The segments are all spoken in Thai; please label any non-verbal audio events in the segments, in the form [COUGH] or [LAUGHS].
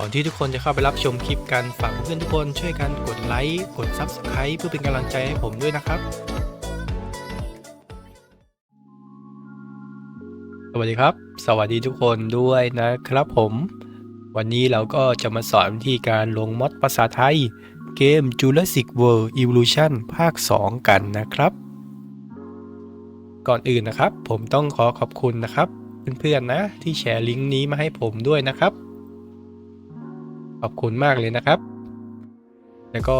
ก่อนที่ทุกคนจะเข้าไปรับชมคลิปกันฝากเพื่อนทุกคนช่วยกันกดไลค์กด Subscribe เพื่อเป็นกำลังใจให้ผมด้วยนะครับ สวัสดีครับ สวัสดีทุกคนด้วยนะครับผม วันนี้เราก็จะมาสอนวิธีการลงมอดภาษาไทย เกม Jurassic World Evolution ภาค 2 กันนะครับ ก่อนอื่นนะครับ ผมต้องขอขอบคุณนะครับ เพื่อนๆนะที่แชร์ลิงก์นี้มาให้ผมด้วยนะครับ ขอบคุณมากเลยนะครับ แล้วก็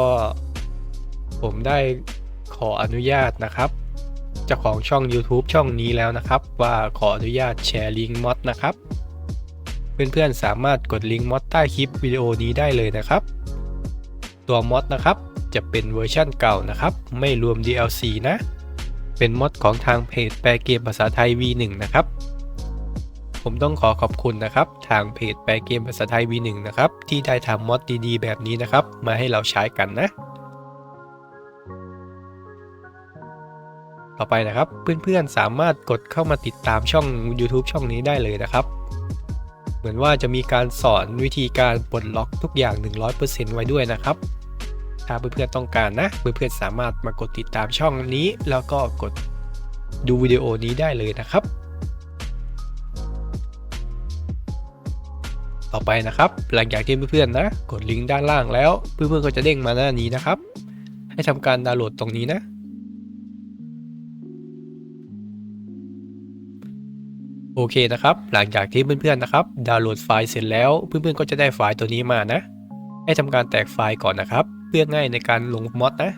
ผมได้ขออนุญาตนะครับเจ้าของช่อง YouTube ช่องนี้แล้วนะครับ ว่าขออนุญาตแชร์ลิงก์มอดนะครับ เพื่อนๆสามารถกดลิงก์มอดใต้คลิปวิดีโอนี้ได้เลยนะครับ ตัวมอดนะครับจะเป็นเวอร์ชั่นเก่านะครับ ไม่รวม DLC นะ เป็นมอดของทางเพจแปลเกมภาษาไทย V1 นะครับ ผมต้องขอขอบคุณนะครับ ทางเพจแปลเกมภาษาไทย V1 นะครับ ที่ได้ทำมอดดีๆ แบบนี้นะครับ มาให้เราใช้กันนะ ต่อไปนะครับ เพื่อนๆสามารถกดเข้ามาติดตามช่อง YouTube ช่องนี้ได้เลยนะครับ เหมือนว่าจะมีการสอนวิธีการปลดล็อกทุกอย่าง 100%ไว้ด้วยนะครับถ้าเพื่อนๆต้องการนะ เพื่อนๆสามารถมากดติดตามช่องนี้ แล้วก็กดดูวิดีโอนี้ได้เลยนะครับ อไปนะครับ หลังจากที่เพื่อนๆนะ กดลิงก์ด้านล่างแล้ว เพื่อนๆก็จะเด้งมาหน้านี้นะครับ ให้ทำการดาวน์โหลดตรงนี้นะ โอเคนะครับ หลังจากที่เพื่อนๆนะครับ ดาวน์โหลดไฟล์เสร็จแล้ว เพื่อนๆก็จะได้ไฟล์ตัวนี้มานะ ให้ทำการแตกไฟล์ก่อนนะครับ เพื่อง่ายในการลงมอดนะ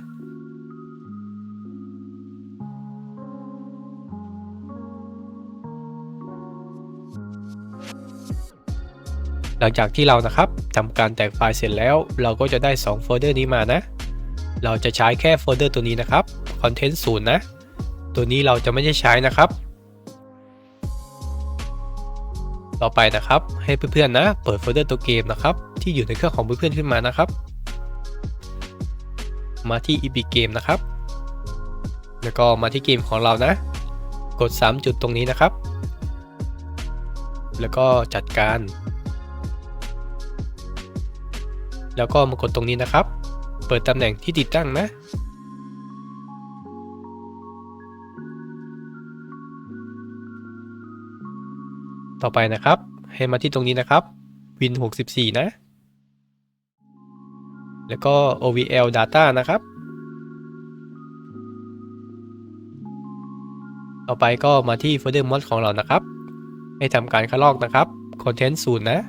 หลังจากที่เรานะครับทำการแตกไฟล์เสร็จแล้ว เราก็จะได้ 2 โฟลเดอร์นี้มานะ เราจะใช้แค่โฟลเดอร์ตัวนี้นะครับ Content 0นะ ตัวนี้เราจะไม่ได้ใช้นะครับ ต่อไปนะครับให้เพื่อนๆนะ เปิดโฟลเดอร์ตัวเกมนะครับ ที่อยู่ในเครื่องของเพื่อนๆขึ้นมานะครับ มาที่ Epic Game นะครับ แล้วก็มาที่เกมของเรานะ กด 3 จุดตรงนี้นะครับ แล้วก็จัดการ แล้วก็มากดตรงนี้นะครับ เปิดตำแหน่งที่ติดตั้งนะ ต่อไปนะครับ ให้มาที่ตรงนี้นะครับ Win 64 นะ แล้วก็ OVL Data นะครับ ต่อไปก็มาที่โฟลเดอร์มดของเรานะครับ ให้ทำการคัดลอกนะครับ Content 0นะ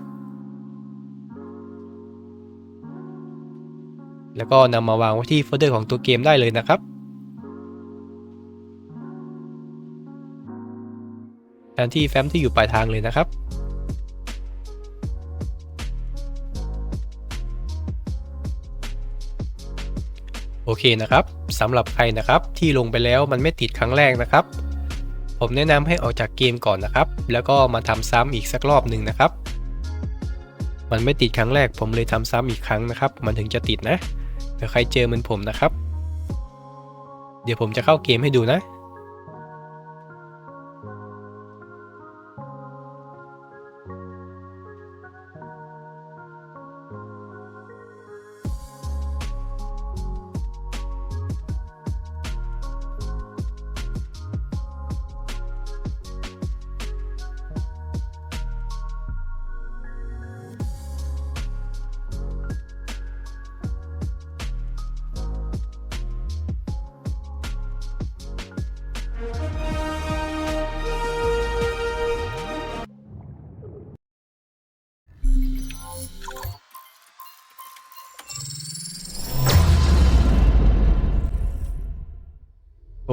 แล้วก็นำมาวางไว้ที่โฟลเดอร์ของตัวเกมได้เลยนะครับ แทนที่แฟ้มที่อยู่ปลายทางเลยนะครับ โอเคนะครับสำหรับใครนะครับที่ลงไปแล้วมันไม่ติดครั้งแรกนะครับ ผมแนะนำให้ออกจากเกมก่อนนะครับ แล้วก็มาทำซ้ำอีกสักรอบหนึ่งนะครับมันไม่ติดครั้งแรกผมเลยทำซ้ำอีกครั้งนะครับ มันถึงจะติดนะ เดี๋ยวใครเจอเหมือนผมนะครับ เดี๋ยวผมจะเข้าเกมให้ดูนะ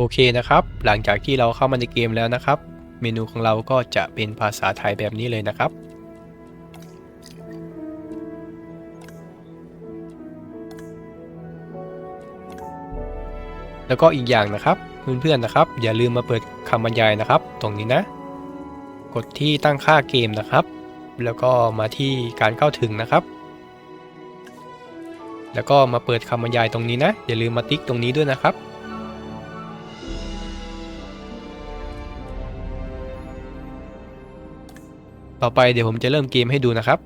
โอเคนะครับ หลังจากที่เราเข้ามาในเกมแล้วนะครับ เมนูของเราก็จะเป็นภาษาไทยแบบนี้เลยนะครับ แล้วก็อีกอย่างนะครับเพื่อนๆนะครับ อย่าลืมมาเปิดคำบรรยายนะครับ ตรงนี้นะ กดที่ตั้งค่าเกมนะครับ แล้วก็มาที่การเข้าถึงนะครับ แล้วก็มาเปิดคำบรรยายตรงนี้นะ อย่าลืมมาติ๊กตรงนี้ด้วยนะครับ ต่อไปเดี๋ยวผมจะเริ่มเกมให้ดูนะครับ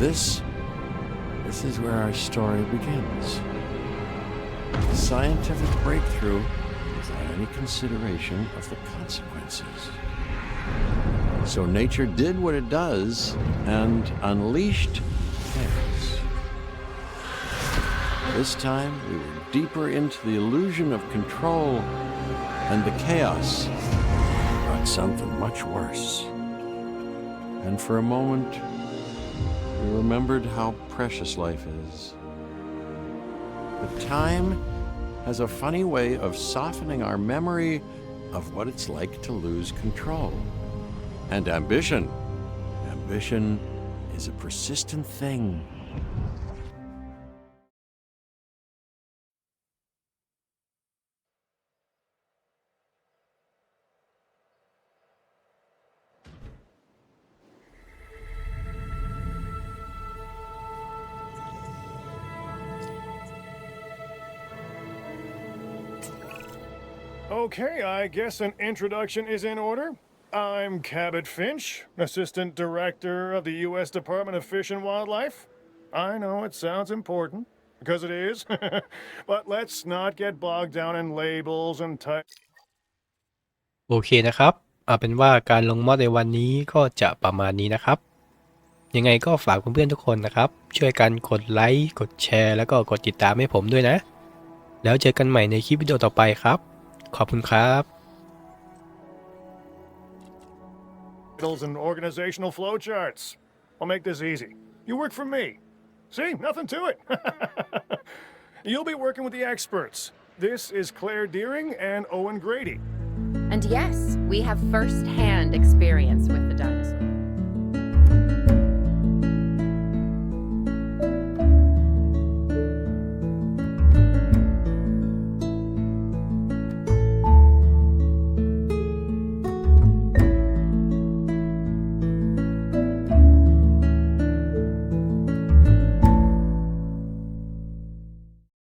This is where our story begins. Scientific breakthrough without any consideration of the consequences. So nature did what it does and unleashed This time we were deeper into the illusion of control, and the chaos brought something much worse. And for a moment, we remembered how precious life is. But time has a funny way of softening our memory of what it's like to lose control. And ambition. Ambition is a persistent thing. โอเค I guess an introduction is in order. I'm Cabot Finch, Assistant Director of the U.S. Department of Fish and Wildlife. I know it sounds important, because it is, but let's not get bogged down in labels and types. โอเคนะครับเอาเป็นว่าการลงมอดในวันนี้ก็จะประมาณนี้นะครับ ยังไงก็ฝากเพื่อนๆทุกคนนะครับ ช่วยกันกดไลค์ กดแชร์ แล้วก็กดติดตามให้ผมด้วยนะ แล้วเจอกันใหม่ในคลิปวิดีโอต่อไปครับ ขอบคุณครับ and organizational flowcharts. I'll make this easy. You work for me. See, nothing to it. [LAUGHS] You'll be working with the experts. This is Claire Deering and Owen Grady. And yes, we have first hand experience with the dinosaur.